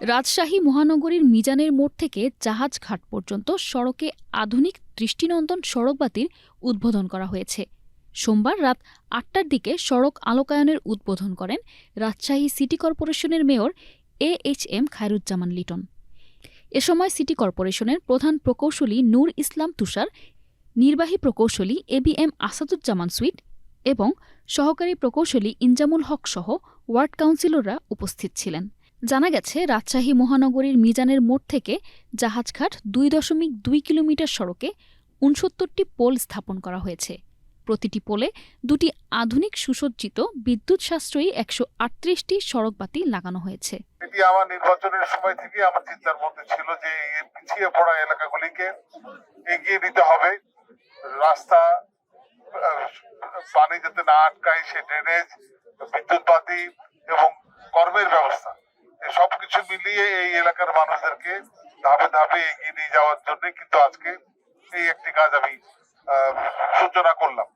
রাজশাহী মহানগরীর মিজানের মোড় থেকে জাহাজ ঘাট পর্যন্ত সড়কে আধুনিক দৃষ্টিনন্দন সড়কবাতির উদ্বোধন করা হয়েছে। সোমবার রাত আটটার দিকে সড়ক আলোকায়নের উদ্বোধন করেন রাজশাহী সিটি কর্পোরেশনের mayor A H M Khairuzzaman Liton. এ সময় সিটি কর্পোরেশনের প্রধান প্রকৌশলী নূর ইসলাম তুষার, নির্বাহী প্রকৌশলী A B M Asaduzzaman Sweet এবং সহকারী প্রকৌশলী ইনজামুল হক সহ ওয়ার্ড কাউন্সিলররা উপস্থিত ছিলেন। জানা গেছে, রাজশাহী মহানগরীর মিজানের মোড় থেকে জাহাজঘাট দুই দশমিক দুই কিলোমিটার সড়কে উনসত্তরটি পোল স্থাপন করা হয়েছে। প্রতিটি পোলে দুটি আধুনিক সুসজ্জিত বিদ্যুৎ সাশ্রয়ী একশো আটত্রিশটি সড়কবাতি লাগানো হয়েছে। এটি আমার নির্বাচনের সময় থেকে আমার চিন্তার মধ্যে ছিল যে পিছিয়ে পড়া এলাকাগুলিকে এগিয়ে নিতে হবে। রাস্তা পানি যাতে না আটকায় সে ড্রেনেজ বিদ্যুৎ বাতি এবং কর্মের ব্যবস্থা। সবকিছু মিলিয়ে এই এলাকার মানুষদেরকে ধাপে ধাপে এগিয়ে নিয়ে যাওয়ার জন্য কিন্তু আজকে এই একটি কাজ আমি সূচনা করলাম।